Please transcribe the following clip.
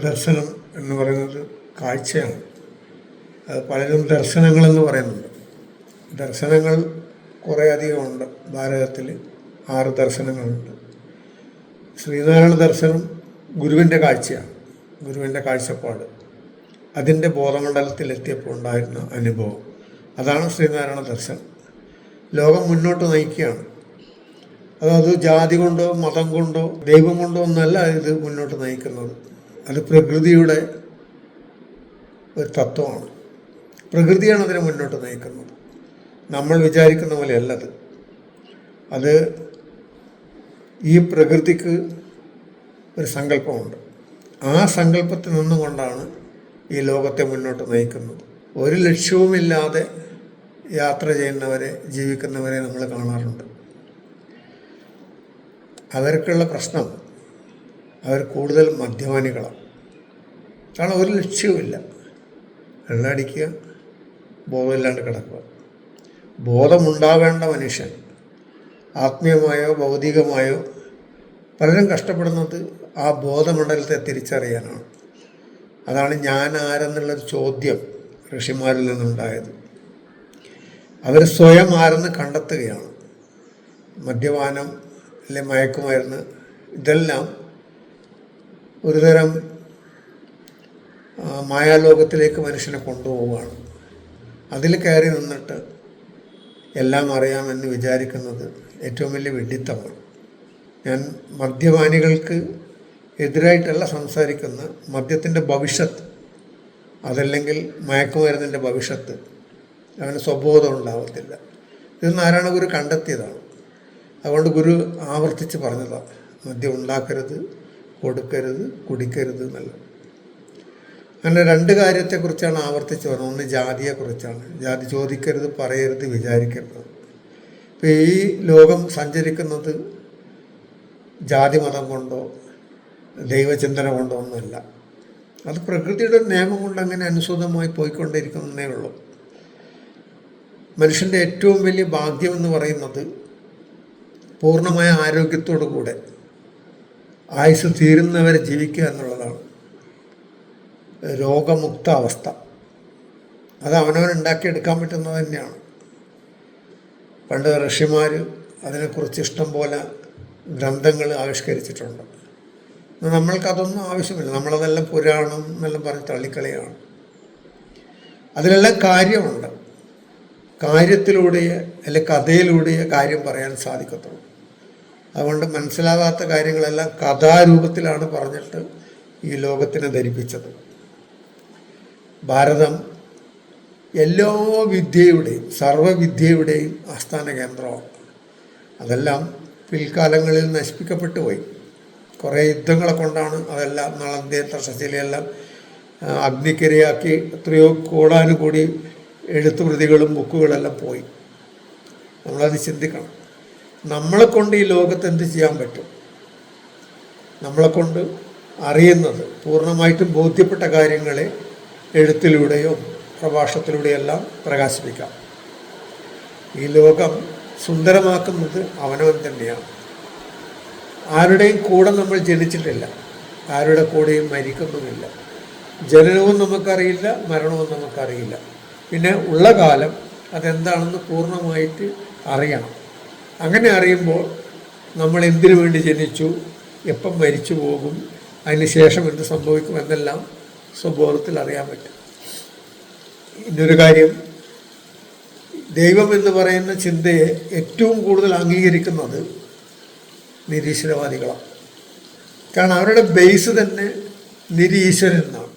ദർശനം എന്ന് പറയുന്നത് കാഴ്ചയാണ്. അത് പലരും ദർശനങ്ങളെന്ന് പറയുന്നുണ്ട്. ദർശനങ്ങൾ കുറേ അധികമുണ്ട് ഭാരതത്തിൽ ആറ് ദർശനങ്ങളുണ്ട്. ശ്രീനാരായണ ദർശനം ഗുരുവിന്റെ കാഴ്ചയാണ്. ഗുരുവിന്റെ കാഴ്ചപ്പാട്. അതിന്റെ ബോധമണ്ഡലത്തിൽ എത്തിയപ്പോൾ ഉണ്ടായിരുന്ന അനുഭവം. അതാണ് ശ്രീനാരായണ ദർശനം. ലോകം മുന്നോട്ട് നയിക്കുകയാണ്. അതായത് ജാതി കൊണ്ടോ മതം കൊണ്ടോ ദൈവം കൊണ്ടോ ഒന്നല്ല ഇത് മുന്നോട്ട് നയിക്കുന്നത്. അത് പ്രകൃതിയുടെ ഒരു തത്വമാണ്. പ്രകൃതിയാണ് അതിനെ മുന്നോട്ട് നയിക്കുന്നത്. നമ്മൾ വിചാരിക്കുന്ന പോലെയല്ല അത് അത് ഈ പ്രകൃതിക്ക് ഒരു സങ്കല്പമുണ്ട്. ആ സങ്കല്പത്തിൽ നിന്നുകൊണ്ടാണ് ഈ ലോകത്തെ മുന്നോട്ട് നയിക്കുന്നത്. ഒരു ലക്ഷ്യവുമില്ലാതെ യാത്ര ചെയ്യുന്നവരെ ജീവിക്കുന്നവരെ നമ്മൾ കാണാറുണ്ട്. അവർക്കുള്ള പ്രശ്നം അവർ കൂടുതൽ മദ്യപാനികളാണ്. കാരണം ഒരു ലക്ഷ്യവുമില്ല. വെള്ളടിക്കുക ബോധമില്ലാണ്ട് കിടക്കുക. ബോധമുണ്ടാവേണ്ട മനുഷ്യൻ ആത്മീയമായോ ഭൗതികമായോ പലരും കഷ്ടപ്പെടുന്നത് ആ ബോധമണ്ഡലത്തെ തിരിച്ചറിയാനാണ്. അതാണ് ഞാൻ ആരെന്നുള്ളൊരു ചോദ്യം ഋഷിമാരിൽ നിന്നുണ്ടായത്. അവർ സ്വയം ആരെന്ന് കണ്ടെത്തുകയാണ്. മദ്യപാനം അല്ലെ മയക്കുമരുന്ന് ഇതെല്ലാം ഒരുതരം മായാലോകത്തിലേക്ക് മനുഷ്യനെ കൊണ്ടുപോവുകയാണ്. അതിൽ കയറി നിന്നിട്ട് എല്ലാം അറിയാമെന്ന് വിചാരിക്കുന്നത് ഏറ്റവും വലിയ വെഡിത്തമാണ് ഞാൻ മദ്യപാനികൾക്ക് എതിരായിട്ടല്ല സംസാരിക്കുന്ന മദ്യത്തിന്റെ ഭവിഷ്യത്ത് അതല്ലെങ്കിൽ മയക്കുമരുന്നിന്റെ ഭവിഷ്യത്ത് അവന് സ്വബോധം ഉണ്ടാവത്തില്ല. ഇത് നാരായണ ഗുരു കണ്ടെത്തിയതാണ്. അതുകൊണ്ട് ഗുരു ആവർത്തിച്ച് പറഞ്ഞതാണ് മദ്യം ഉണ്ടാക്കരുത് കൊടുക്കരുത് കുടിക്കരുത് എന്നല്ല. അങ്ങനെ രണ്ട് കാര്യത്തെക്കുറിച്ചാണ് ആവർത്തിച്ച് പറഞ്ഞത്. ഒന്ന് ജാതിയെക്കുറിച്ചാണ്. ജാതി ചോദിക്കരുത് പറയരുത് വിചാരിക്കരുത്. ഇപ്പം ഈ ലോകം സഞ്ചരിക്കുന്നത് ജാതി മതം കൊണ്ടോ ദൈവചിന്തന കൊണ്ടോ ഒന്നുമല്ല. അത് പ്രകൃതിയുടെ നിയമം കൊണ്ട് അങ്ങനെ അനുസൃതമായി പോയിക്കൊണ്ടിരിക്കുന്നതേ ഉള്ളൂ. മനുഷ്യന്റെ ഏറ്റവും വലിയ ഭാഗ്യം എന്ന് പറയുന്നത് പൂർണമായ ആരോഗ്യത്തോടു കൂടെ ആയുസ് തീരുന്നവരെ ജീവിക്കുക എന്നുള്ളതാണ്. രോഗമുക്ത അവസ്ഥ അത് അവനവൻ ഉണ്ടാക്കിയെടുക്കാൻ പറ്റുന്നത് തന്നെയാണ്. പണ്ട് ഋഷിമാർ അതിനെക്കുറിച്ച് ഇഷ്ടം പോലെ ഗ്രന്ഥങ്ങൾ ആവിഷ്കരിച്ചിട്ടുണ്ട്. നമ്മൾക്കതൊന്നും ആവശ്യമില്ല. നമ്മളതെല്ലാം പുരാണം എന്നെല്ലാം പറഞ്ഞ് തള്ളിക്കളിയാണ്. അതിലെല്ലാം കാര്യമുണ്ട്. കാര്യത്തിലൂടെയേ അല്ലെ കഥയിലൂടെയേ കാര്യം പറയാൻ സാധിക്കത്തുള്ളൂ. അതുകൊണ്ട് മനസ്സിലാകാത്ത കാര്യങ്ങളെല്ലാം കഥാരൂപത്തിലാണ് പറഞ്ഞിട്ട് ഈ ലോകത്തിനെ ധരിപ്പിച്ചത്. ഭാരതം എല്ലാ വിദ്യയുടെയും സർവവിദ്യയുടെയും ആസ്ഥാന കേന്ദ്രമാണ്. അതെല്ലാം പിൽക്കാലങ്ങളിൽ നശിപ്പിക്കപ്പെട്ടു പോയി. കുറേ യുദ്ധങ്ങളെ കൊണ്ടാണ് അതെല്ലാം നളന്ദയും തക്ഷശിലയെല്ലാം ആ, അഗ്നിക്കിരയാക്കി എത്രയോ കോടാനുകൂടി എഴുത്തുപ്രതികളും ബുക്കുകളെല്ലാം പോയി. നമ്മളത് ചിന്തിക്കണം. നമ്മളെ കൊണ്ട് ഈ ലോകത്ത് എന്ത് ചെയ്യാൻ പറ്റും? നമ്മളെ കൊണ്ട് അറിയുന്നത് പൂർണമായിട്ടും ബോധ്യപ്പെട്ട കാര്യങ്ങളെ എഴുത്തിലൂടെയോ പ്രഭാഷണത്തിലൂടെയെല്ലാം പ്രകാശിപ്പിക്കാം. ഈ ലോകം സുന്ദരമാക്കുന്നത് അവനവൻ തന്നെയാണ്. ആരുടെയും കൂടെ നമ്മൾ ജനിച്ചിട്ടില്ല. ആരുടെ കൂടെയും മരിക്കുന്നുമില്ല. ജനനവും നമുക്കറിയില്ല മരണവും നമുക്കറിയില്ല. പിന്നെ ഉള്ള കാലം അതെന്താണെന്ന് പൂർണമായിട്ട് അറിയണം. അങ്ങനെ അറിയുമ്പോൾ നമ്മൾ എന്തിനു വേണ്ടി ജനിച്ചു എപ്പം മരിച്ചു പോകും അതിന് ശേഷം എന്ത് സംഭവിക്കും എന്നെല്ലാം സ്വബോധത്തിൽ അറിയാൻ പറ്റും. ഇന്നൊരു കാര്യം ദൈവം എന്ന് പറയുന്ന ചിന്തയെ ഏറ്റവും കൂടുതൽ അംഗീകരിക്കുന്നത് നിരീശ്വരവാദികളാണ്. കാരണം അവരുടെ ബേസ് തന്നെ നിരീശ്വരൻ എന്നാണ്.